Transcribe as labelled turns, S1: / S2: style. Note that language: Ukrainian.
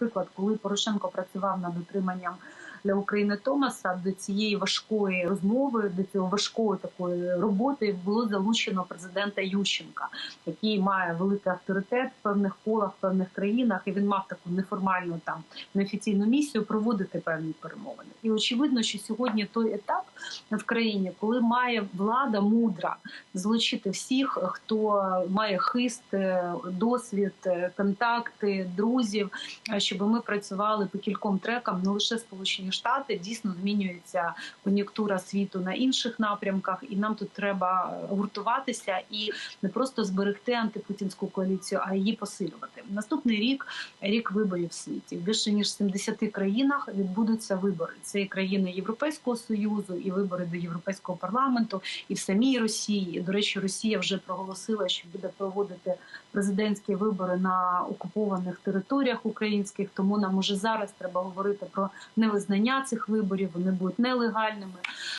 S1: Наприклад, коли Порошенко працював над отриманням для України Томаса до цієї важкої розмови, до цього важкої такої роботи було залучено президента Ющенка, який має великий авторитет в певних колах, в певних країнах, і він мав таку неформальну там неофіційну місію проводити певні перемовини. І очевидно, що сьогодні той етап в країні, коли має влада мудра залучити всіх, хто має хист, е, досвід, е, контакти, друзів, е, щоб ми працювали по кільком трекам, не лише Сполучені Штати, дійсно змінюється кон'юнктура світу на інших напрямках, і нам тут треба гуртуватися і не просто зберегти антипутінську коаліцію, а її посилювати. Наступний рік рік виборів в світі. Більше ніж 70 країнах відбудуться вибори. Це і країни Європейського союзу, і вибори до Європейського парламенту, і в самій Росії. До речі, Росія вже проголосила, що буде проводити президентські вибори на окупованих територіях українських. Тому нам уже зараз треба говорити про невизнання цих виборів. Вони будуть нелегальними.